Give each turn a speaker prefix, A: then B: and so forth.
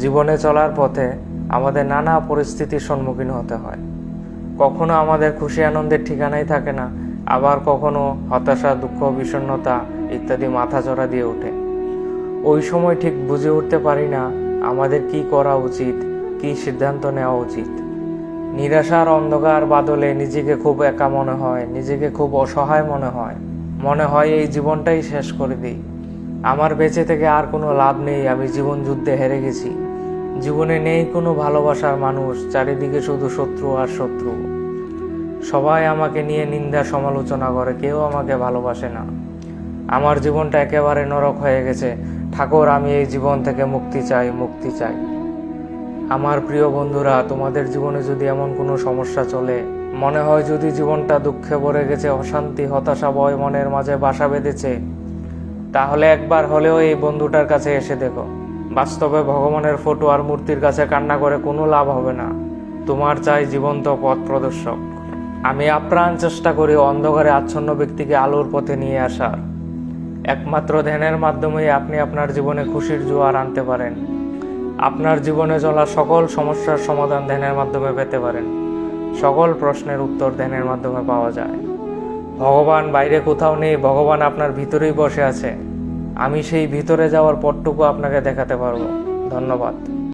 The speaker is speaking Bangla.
A: জীবনে চলার পথে আমাদের নানা পরিস্থিতির সম্মুখীন হতে হয়। কখনো আমাদের খুশি আনন্দের ঠিকানাই থাকে না, আবার কখনো হতাশা, দুঃখ, বিষণ্ণতা ইত্যাদি মাথা চড়া দিয়ে ওঠে। ওই সময় ঠিক বুঝে উঠতে পারি না আমাদের কি করা উচিত, কি সিদ্ধান্ত নেওয়া উচিত। নিরাশার অন্ধকার বাদলে নিজেকে খুব একা মনে হয়, নিজেকে খুব অসহায় মনে হয়। মনে হয় এই জীবনটাই শেষ করে দিই। আমার বেঁচে থেকে আর কোনো লাভ নেই, আমি জীবন যুদ্ধে হেরে গেছি। জীবনে নেই কোনো ভালোবাসার মানুষ, চারিদিকে শুধু শত্রু আর শত্রু। সবাই আমাকে নিয়ে নিন্দা সমালোচনা করে, কেউ আমাকে ভালোবাসে না। আমার জীবনটা একেবারে নরক হয়ে গেছে। ঠাকুর, আমি এই জীবন থেকে মুক্তি চাই মুক্তি চাই। আমার প্রিয় বন্ধুরা, তোমাদের জীবনে যদি এমন কোনো সমস্যা চলে, মনে হয় যদি জীবনটা দুঃখে ভরে গেছে, অশান্তি, হতাশা, ভয়, মনের মাঝে বাসা বেঁধেছে তাহলে একবার হলেও এই বন্ধুটার কাছে এসে দেখো। বাস্তবে ভগবানের ফটো আর মূর্তির কাছে কান্না করে কোনো লাভ হবে না। তোমার চাই জীবন্ত পথ প্রদর্শক। আমি আপ্রাণ চেষ্টা করি অন্ধকারে আচ্ছন্ন ব্যক্তিকে আলোর পথে নিয়ে আসার। একমাত্র ধ্যানের মাধ্যমেই আপনি আপনার জীবনে খুশির জোয়ার আনতে পারেন। আপনার জীবনে চলা সকল সমস্যার সমাধান ধ্যানের মাধ্যমে পেতে পারেন। সকল প্রশ্নের উত্তর ধ্যানের মাধ্যমে পাওয়া যায়। ভগবান বাইরে কোথাও নেই, ভগবান আপনার ভিতরেই বসে আছে। আমি সেই ভিতরে যাওয়ার পথটুকু আপনাকে দেখাতে পারব। ধন্যবাদ।